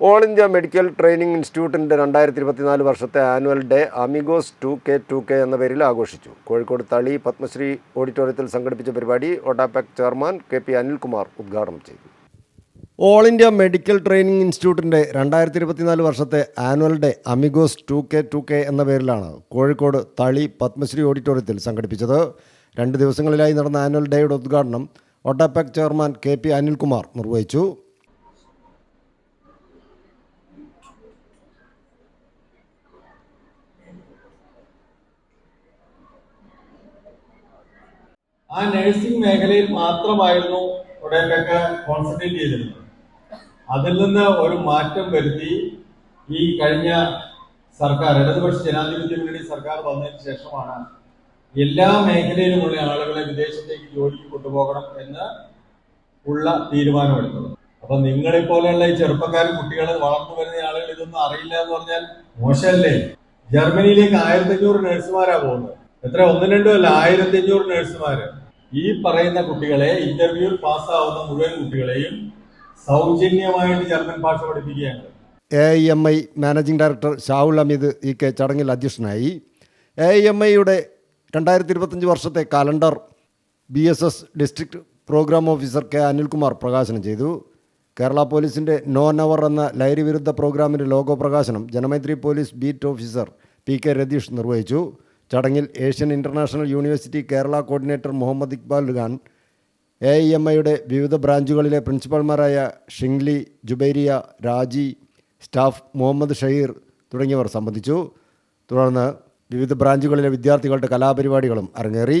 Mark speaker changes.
Speaker 1: All India medical training ഇൻസ്റ്റിറ്റ്യൂട്ടിന്റെ രണ്ടായിരത്തി ഇരുപത്തിനാല് വർഷത്തെ annual day Amigos two K two K എന്ന പേരിൽ ആഘോഷിച്ചു. കോഴിക്കോട് തളി പത്മശ്രീ ഓഡിറ്റോറിയത്തിൽ സംഘടിപ്പിച്ച പരിപാടി ODEPC chairman K P Anilkumar ഉദ്ഘാടനം ചെയ്തു. ഓൾ ഇന്ത്യ മെഡിക്കൽ ട്രെയിനിംഗ് ഇൻസ്റ്റിറ്റ്യൂട്ടിന്റെ രണ്ടായിരത്തി ഇരുപത്തിനാല് വർഷത്തെ annual day Amigos two K two K എന്ന പേരിലാണ് കോഴിക്കോട് തളി പത്മശ്രീ ഓഡിറ്റോറിയത്തിൽ സംഘടിപ്പിച്ചത്. രണ്ട് ദിവസങ്ങളിലായി നടന്ന ആനുവൽ ഡേയുടെ ഉദ്ഘാടനം ODEPC chairman K P Anilkumar നിർവഹിച്ചു.
Speaker 2: ആ നഴ്സിംഗ് മേഖലയിൽ മാത്രമായിരുന്നു ഇവിടെയൊക്കെ കോൺസെൻട്രേറ്റ് ചെയ്തിരുന്നത്. അതിൽ നിന്ന് ഒരു മാറ്റം വരുത്തി ഈ കഴിഞ്ഞ സർക്കാർ ഇടതുപക്ഷ ജനാധിപത്യ മുന്നണി സർക്കാർ വന്നതിന് ശേഷമാണ് എല്ലാ മേഖലയിലുമുള്ള ആളുകളെ വിദേശത്തേക്ക് ജോലിക്ക് കൊണ്ടുപോകണം എന്ന് ഉള്ള തീരുമാനമെടുത്തത്. അപ്പൊ നിങ്ങളെ പോലെയുള്ള ഈ ചെറുപ്പക്കാരും കുട്ടികളും വളർന്നു വരുന്ന ആളുകൾ ഇതൊന്നും അറിയില്ല എന്ന് പറഞ്ഞാൽ മോശമല്ലേ? ജർമ്മനിയിലേക്ക് ആയിരത്തി അഞ്ഞൂറ് നഴ്സുമാരാ പോകുന്നത്. എത്ര? ഒന്നും രണ്ടും അല്ല ആയിരത്തി അഞ്ഞൂറ് നഴ്സുമാര് ഈ പറയുന്ന കുട്ടികളെ ഇന്റർവ്യൂവിൽ പാസ്സാവുന്ന മുഴുവൻ കുട്ടികളെയും സൗജന്യമായിട്ട് ജർമ്മൻ ഭാഷ പഠിപ്പിക്കുകയാണ്.
Speaker 1: A I M I managing director Shahul Hameed ഈ കെ ചടങ്ങിൽ അധ്യക്ഷനായി. എ ഐ എം ഐയുടെ രണ്ടായിരത്തി ഇരുപത്തഞ്ച് വർഷത്തെ calendar B S S district programme officer K Anilkumar പ്രകാശനം ചെയ്തു. കേരള പോലീസിന്റെ നോ നവർ എന്ന ലഹരി വിരുദ്ധ പ്രോഗ്രാമിന്റെ ലോഗോ പ്രകാശനം Janamaithri police beat officer P K Ratheesh നിർവഹിച്ചു. ചടങ്ങിൽ Asian International University Kerala coordinator Muhammad Iqbal Khan A I M ഐയുടെ വിവിധ ബ്രാഞ്ചുകളിലെ പ്രിൻസിപ്പൽമാരായ ഷിംഗ്ലി ജുബൈരിയ രാജി സ്റ്റാഫ് മുഹമ്മദ് ഷഹീർ തുടങ്ങിയവർ സംബന്ധിച്ചു. തുടർന്ന് വിവിധ ബ്രാഞ്ചുകളിലെ വിദ്യാർത്ഥികളുടെ കലാപരിപാടികളും അരങ്ങേറി.